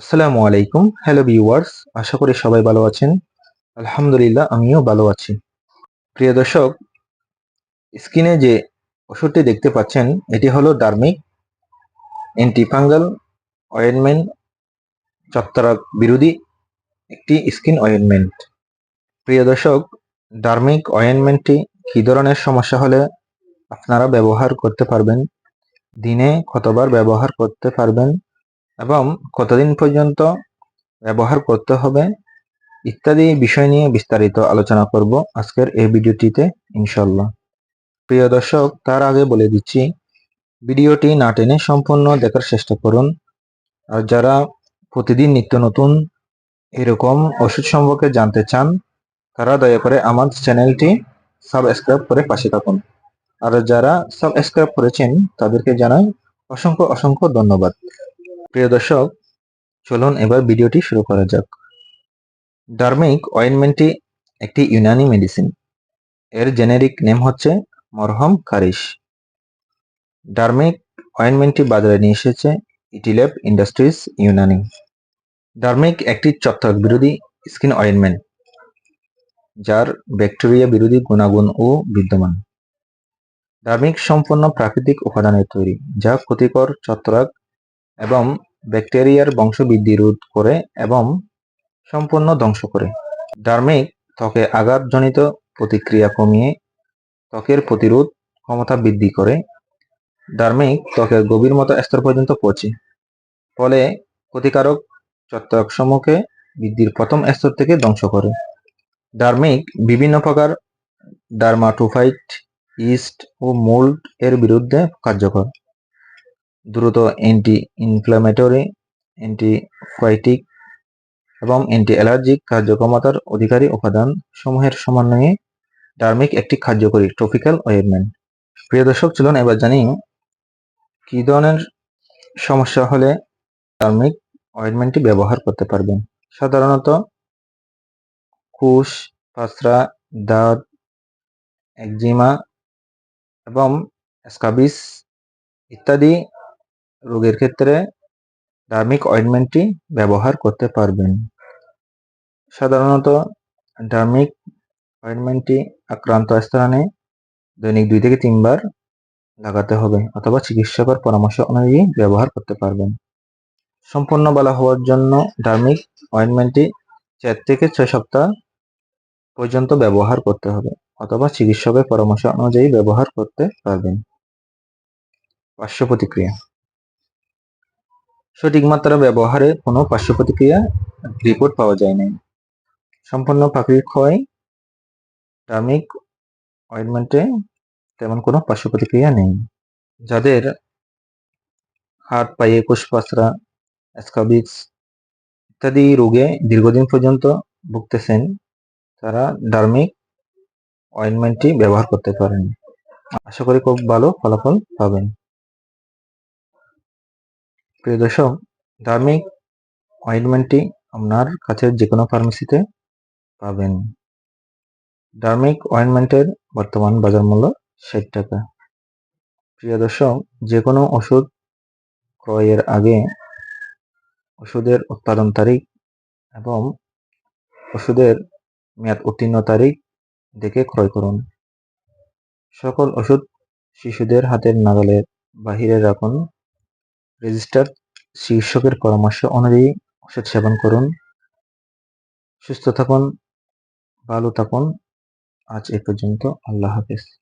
আসসালামু আলাইকুম। Hello viewers আশা করি সবাই ভালো আছেন। আলহামদুলিল্লাহ, আমিও ভালো আছি। প্রিয় দর্শক, স্ক্রিনে যে ওষুধটি দেখতে পাচ্ছেন, এটি হলো ডার্মিক অ্যান্টিফাঙ্গাল অয়েনমেন্ট ছত্রাক বিরোধী একটি স্কিন অয়েনমেন্ট প্রিয় দর্শক ডার্মিক অয়েনমেন্টটি কী ধরনের সমস্যা হলে আপনারা ব্যবহার করতে পারবেন? দিনে কতবার ব্যবহার করতে পারবেন? এবং কতদিন পর্যন্ত ব্যবহার করতে হবে ইত্যাদি বিষয় নিয়ে বিস্তারিত আলোচনা করব আজকের এই ভিডিওটিতে ইনশাল্লাহ প্রিয় দর্শক, তার আগে বলে দিচ্ছি, ভিডিওটি না টেনে সম্পূর্ণ দেখার চেষ্টা করুন। আর যারা প্রতিদিন নিত্য নতুন এরকম ওষুধ সম্পর্কে জানতে চান, তারা দয়া করে আমার চ্যানেলটি সাবস্ক্রাইব করে পাশে থাকুন। আর যারা সাবস্ক্রাইব করেছেন, তাদেরকে জানাই অসংখ্য অসংখ্য ধন্যবাদ। প্রিয় দর্শক, চলুন এবার ভিডিওটি শুরু করা যাক। ডার্মিক অয়েনমেন্টটি একটি ইউনানি মেডিসিন এর জেনেরিক নেম হচ্ছে মরহম কারিশ ডার্মিক অয়েনমেন্টটি বাজারে নিয়ে এসেছে ইটিল্যাব ইন্ডাস্ট্রিজ ইউনানি। ডার্মিক একটি ছত্রাক বিরোধী স্কিন অয়েনমেন্ট যার ব্যাকটেরিয়া বিরোধী গুণাগুণ ও বিদ্যমান। ডার্মিক সম্পূর্ণ প্রাকৃতিক উপাদানের তৈরি, যা ক্ষতিকর ছত্রাক এবং ব্যাকটেরিয়ার বংশবৃদ্ধি রোধ করে এবং সম্পূর্ণ ধ্বংস করে। ডার্মিক ত্বকে আঘাতজনিত প্রতিক্রিয়া কমিয়ে ত্বকের প্রতিরোধ ক্ষমতা বৃদ্ধি করে। ডার্মিক ত্বকের গভীর মতো স্তর পর্যন্ত পৌঁছে। ফলে ক্ষতিকারক ছত্রাকসমূহকে বৃদ্ধির প্রথম স্তর থেকে ধ্বংস করে। ডার্মিক বিভিন্ন প্রকার ডার্মাটোফাইট, ইস্ট ও মোল্ড এর বিরুদ্ধে কার্যকর। দ্রুত অ্যান্টি ইনফ্ল্যামেটরি অ্যান্টিফাইটিক এবং অ্যান্টি অ্যালার্জিক কার্যক্ষমতার অধিকারী উপাদান সমূহের সমন্বয়ে ডার্মিক একটি কার্যকরী ট্রপিক্যাল অয়েনমেন্ট প্রিয় দর্শক, চলুন এবার জানি কি ধরনের সমস্যা হলে ডার্মিক অয়েনমেন্টটি ব্যবহার করতে পারবেন। সাধারণত কুশ পাসরা দাঁত, একজিমা এবং স্কাবিস ইত্যাদি রোগের ক্ষেত্রে ডার্মিক অয়েন্টমেন্টটি ব্যবহার করতে পারবেন। সাধারণত ডার্মিক অয়েন্টমেন্টটি আক্রান্ত স্থানে দৈনিক দুই থেকে তিনবার লাগাতে হবে অথবা চিকিৎসকের পরামর্শ অনুযায়ী ব্যবহার করতে পারবেন। সম্পূর্ণ ভালো হওয়ার জন্য ডার্মিক অয়েন্টমেন্টটি চার থেকে ছয় সপ্তাহ পর্যন্ত ব্যবহার করতে হবে অথবা চিকিৎসকের পরামর্শ অনুযায়ী ব্যবহার করতে পারবেন। পার্শ্ব প্রতিক্রিয়া। সঠিক মাত্রা ব্যবহারে কোনো পার্শ্ব প্রতিক্রিয়া রিপোর্ট পাওয়া যায় নাই। সম্পূর্ণ পাখির ক্ষয় টার্মিক অয়েনমেন্টে তেমন কোনো পার্শ্ব প্রতিক্রিয়া নেই। যাদের হাত, পায়ে, কোষপাসরা স্কাবিক্স ইত্যাদি রোগে দীর্ঘদিন পর্যন্ত ভুগতেছেন, তারা ডার্মিক অয়েনমেন্টটি ব্যবহার করতে পারেন। আশা করি খুব ভালো ফলাফল পাবেন। প্রিয় দর্শক ডার্মিক অয়েনমেন্টটি আপনার কাছের যে কোনো ফার্মেসিতে পাবেন। ডার্মিক অয়েন্টমেন্টের বর্তমান বাজার মূল্য ষাট টাকা। প্রিয় দর্শক যে কোনো ওষুধ ক্রয়ের আগে ওষুধের উৎপাদন তারিখ এবং ওষুধের মেয়াদ উত্তীর্ণ তারিখ দেখে ক্রয় করুন। সকল ওষুধ শিশুদের হাতের নাগালের বাহিরে রাখুন। রেজিস্টার চিকিৎসকের পরামর্শ অনুযায়ী ওষুধ সেবন করুন। সুস্থ থাকুন, ভালো থাকুন। আজ এ পর্যন্ত, আল্লাহ হাফেজ।